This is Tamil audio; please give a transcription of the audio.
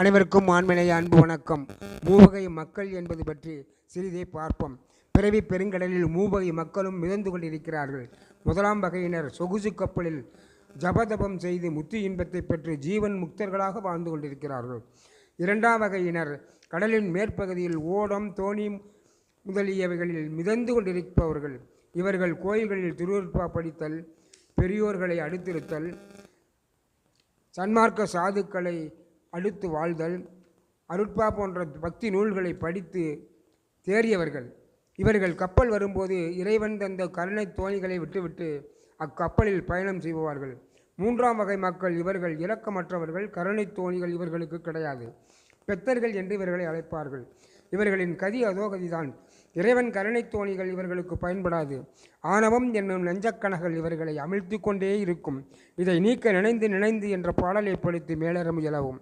அனைவருக்கும் ஆண்மனைய அன்பு வணக்கம். மூவகை மக்கள் என்பது பற்றி சிறிதே பார்ப்போம். பிறவி பெருங்கடலில் மூவகை மக்களும் மிதந்து கொண்டிருக்கிறார்கள். முதலாம் வகையினர் சொகுசு கப்பலில் ஜபதபம் செய்து முத்து இன்பத்தை பெற்று ஜீவன் முக்தர்களாக வாழ்ந்து கொண்டிருக்கிறார்கள். இரண்டாம் வகையினர் கடலின் மேற்பகுதியில் ஓடம் தோணி முதலியவைகளில் மிதந்து கொண்டிருப்பவர்கள். இவர்கள் கோயில்களில் திருவிற்பா படித்தல் பெரியோர்களை அடுத்திருத்தல் சன்மார்க்க சாதுக்களை அடுத்து வாழ்தல் அருட்பா போன்ற பக்தி நூல்களை படித்து தேறியவர்கள். இவர்கள் கப்பல் வரும்போது இறைவன் தந்த கருணை தோணிகளை விட்டுவிட்டு அக்கப்பலில் பயணம் செய்வார்கள் மூன்றாம் வகை மக்கள் இவர்கள் இரக்கமற்றவர்கள் கருணை தோணிகள் இவர்களுக்கு கிடையாது. பெத்தர்கள் என்று இவர்களை அழைப்பார்கள். இவர்களின் கதி அதோகதிதான். இறைவன் கருணை தோணிகள் இவர்களுக்கு பயன்படாது. ஆணவம் என்னும் நெஞ்சக்கணகள் இவர்களை அமிழ்த்து கொண்டே இருக்கும். இதை நீக்க நினைந்து நினைந்து என்ற பாடலை படித்து மேலற முயலவும்